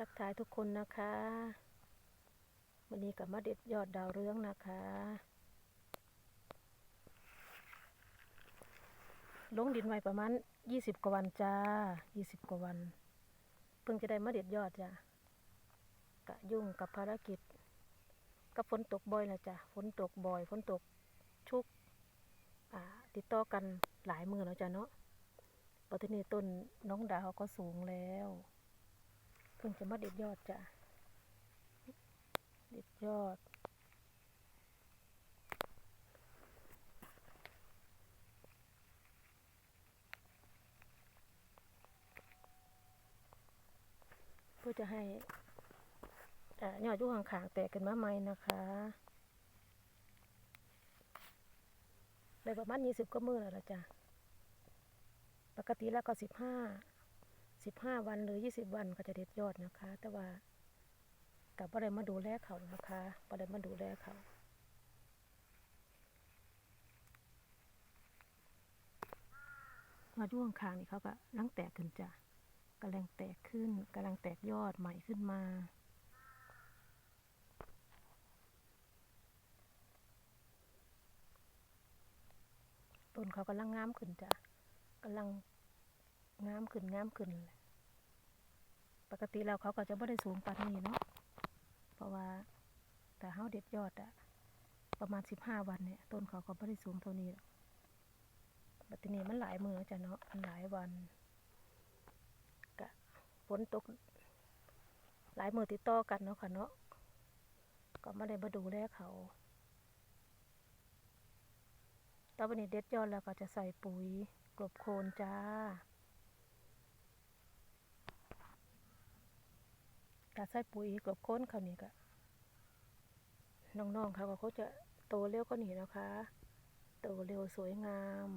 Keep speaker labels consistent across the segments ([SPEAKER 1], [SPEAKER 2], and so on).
[SPEAKER 1] ทักทายทุกคนนะคะ วันนี้กับมาเด็ดยอดดาวเรืองนะคะ ลงดินไว้ประมาณยี่สิบกว่าวันจ้ายี่สิบกว่าวัน เพิ่งจะได้มาเด็ดยอดจ้ะกะยุ่งกับภารกิจ กับฝนตกบ่อยนะจ้ะฝนตกบ่อยฝนตกชุกอ่าติดต่อกันหลายมือแล้วจ้ะเนาะปัจจุบันต้นน้องดาวก็สูงแล้ว เพิ่งจะมาเด็ดยอดจ้ะ เด็ดยอด เพื่อจะให้อ่ยอดยุ่ข้างๆแตกกันมาใหม่นะคะได้ประมาณยี่สิบก็มือแล้วจ้ะ ปกติแล้วก็สิบห้า สิบห้าวันหรือยี่สิบวันก็จะเด็ดยอดนะคะ แต่ว่ากับประเด็มาดูแลเขานะคะประเด็มาดูแลเขายอดยุ่งข้างนี่เขาก็ลังแตกขึ้นจ้ะกำลังแตกขึ้นกำลังแตกยอดใหม่ขึ้นมา ต้นเขากำลังงามขึ้นจ้ะกำลัง งามขึ้นงามขึ้นแหละปกติแล้วเขาก็จะไม่ได้สูงปานนี้เนาะ เพราะว่าแต่เฮาเด็ดยอดอะประมาณสิบห้าวันเนี่ย ต้นเขาก็ไม่ได้สูงเท่านี้หรอกบัดทีนี้มันหลายมือจ้ะเนาะมันหลายวันกะฝนตก หลายมือติดต่อกันเนาะค่ะเนาะ ก็ไม่ได้มาดูแลเขาตอนวันนี้เด็ดยอดแล้วก็จะใส่ปุ๋ยกลบโคนจ้า การใส่ปุ๋ยกลบโคนเขานี่ก็น้องๆเขาก็เขาจะโตเร็วก็หนีนะคะ โตเร็วสวยงาม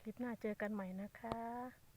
[SPEAKER 1] คลิปหน้าเจอกันใหม่นะคะ